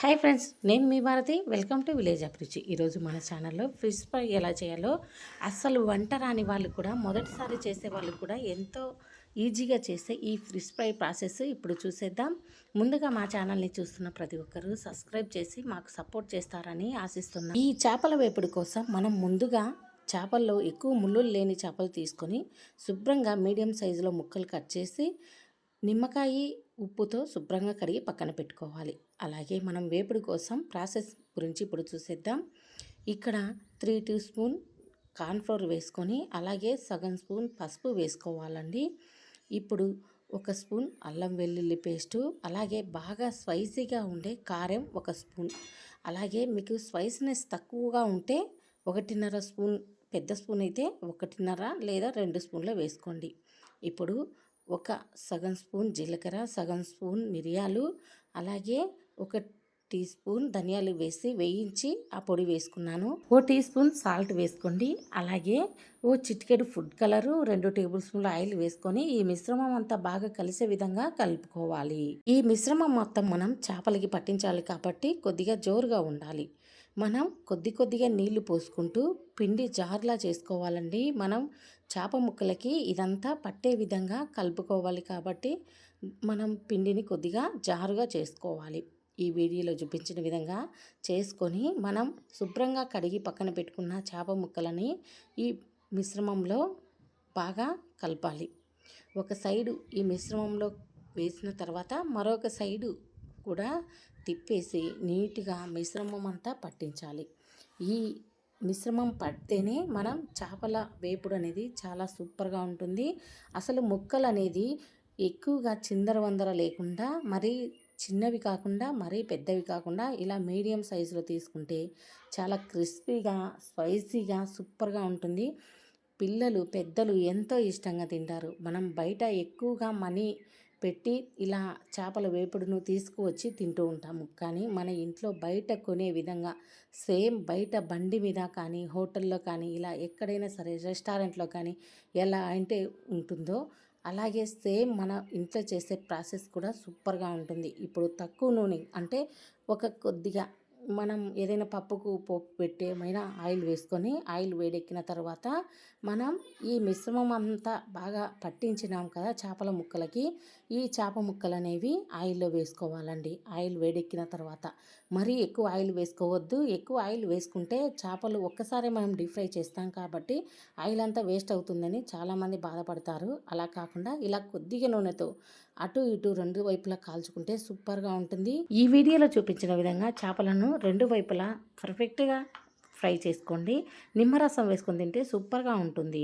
Hi friends నేను మీ Bharathi welcome to village Abhiruchi. ఈరోజు మన ఛానల్లో ఫిష్ ఫ్రై ఎలా చేయాలో అస్సలు వంట రాని వాళ్ళు కూడా మొదటిసారి చేసే వాళ్ళు కూడా ఎంతో ఈజీగా చేసే ఈ ఫిష్ ఫ్రై ప్రాసెస్ ఇప్పుడు చూసేద్దాం. ముందుగా మా ఛానల్ని చూస్తున్న ప్రతి ఒక్కరూ సబ్స్క్రైబ్ చేసి మాకు సపోర్ట్ చేస్తారని ఆశిస్తున్నాం. ఈ చేపల వేపుడు కోసం మనం ముందుగా చేపల్లో ఎక్కువ ముళ్ళు లేని చేపలు తీసుకొని శుభ్రంగా మీడియం సైజులో ముక్కలు కట్ చేసి నిమ్మకాయ ఉప్పుతో శుభ్రంగా కడిగి పక్కన పెట్టుకోవాలి. అలాగే మనం వేపుడు కోసం ప్రాసెస్ గురించి ఇప్పుడు చూసేద్దాం. ఇక్కడ త్రీ టీ స్పూన్ కార్న్ఫ్లోర్ వేసుకొని అలాగే సగం స్పూన్ పసుపు వేసుకోవాలండి. ఇప్పుడు ఒక స్పూన్ అల్లం వెల్లుల్లి పేస్టు అలాగే బాగా స్పైసీగా ఉండే కారం ఒక స్పూన్. అలాగే మీకు స్పైసీనెస్ తక్కువగా ఉంటే ఒకటిన్నర స్పూన్ పెద్ద స్పూన్ అయితే ఒకటిన్నర లేదా రెండు స్పూన్లు వేసుకోండి. ఇప్పుడు ఒక సగం స్పూన్ జీలకర్ర సగం స్పూన్ మిరియాలు అలాగే ఒక టీ స్పూన్ ధనియాలు వేసి వేయించి ఆ పొడి వేసుకున్నాను. ఓ టీ స్పూన్ సాల్ట్ వేసుకోండి. అలాగే ఓ చిటికెడు ఫుడ్ కలరు రెండు టేబుల్ స్పూన్ల ఆయిల్ వేసుకొని ఈ మిశ్రమం అంతా బాగా కలిసే విధంగా కలుపుకోవాలి. ఈ మిశ్రమం మొత్తం మనం చేపలకి పట్టించాలి కాబట్టి కొద్దిగా జోరుగా ఉండాలి. మనం కొద్ది కొద్దిగా నీళ్ళు పోసుకుంటూ పిండి జార్లా చేసుకోవాలండి. మనం చేప ముక్కలకి ఇదంతా పట్టే విధంగా కలుపుకోవాలి కాబట్టి మనం పిండిని కొద్దిగా జారుగా చేసుకోవాలి. ఈ వీడియోలో చూపించిన విధంగా చేసుకొని మనం శుభ్రంగా కడిగి పక్కన పెట్టుకున్న చేప ముక్కలని ఈ మిశ్రమంలో బాగా కలపాలి. ఒక సైడు ఈ మిశ్రమంలో వేసిన తర్వాత మరొక సైడు కూడా తిప్పేసి నీట్గా మిశ్రమం అంతా పట్టించాలి. ఈ మిశ్రమం పడితేనే మనం చేపల వేపుడు అనేది చాలా సూపర్గా ఉంటుంది. అసలు ముక్కలు అనేది ఎక్కువగా చిందరవందర లేకుండా మరీ చిన్నవి కాకుండా మరీ పెద్దవి కాకుండా ఇలా మీడియం సైజులో తీసుకుంటే చాలా క్రిస్పీగా స్పైసీగా సూపర్గా ఉంటుంది. పిల్లలు పెద్దలు ఎంతో ఇష్టంగా తింటారు. మనం బయట ఎక్కువగా మనీ పెట్టి ఇలా చేపల వేపుడును తీసుకువచ్చి తింటూ ఉంటాము. కానీ మన ఇంట్లో బయట కొనే విధంగా సేమ్ బయట బండి మీద కానీ హోటల్లో కానీ ఇలా ఎక్కడైనా సరే రెస్టారెంట్లో కానీ ఎలా అంటే ఉంటుందో అలాగే సేమ్ మన ఇంట్లో చేసే ప్రాసెస్ కూడా సూపర్గా ఉంటుంది. ఇప్పుడు తక్కువ నూనె అంటే ఒక కొద్దిగా మనం ఏదైనా పప్పుకు పోపు పెట్టేమైనా ఆయిల్ వేసుకొని ఆయిల్ వేడెక్కిన తర్వాత మనం ఈ మిశ్రమం అంతా బాగా పట్టించినాం కదా చేపల ముక్కలకి ఈ చేప ముక్కలు అనేవి ఆయిల్లో వేసుకోవాలండి. ఆయిల్ వేడెక్కిన తర్వాత మరీ ఎక్కువ ఆయిల్ వేసుకోవద్దు. ఎక్కువ ఆయిల్ వేసుకుంటే చేపలు ఒక్కసారి మనం డీప్ ఫ్రై చేస్తాం కాబట్టి ఆయిల్ అంతా వేస్ట్ అవుతుందని చాలామంది బాధపడతారు. అలా కాకుండా ఇలా కొద్దిగా నూనెతో అటు ఇటు రెండు వైపులా కాల్చుకుంటే సూపర్గా ఉంటుంది. ఈ వీడియోలో చూపించిన విధంగా చేపలను రెండు వైపులా పర్ఫెక్ట్గా ఫ్రై చేసుకోండి. నిమ్మరసం వేసుకొని తింటే సూపర్గా ఉంటుంది.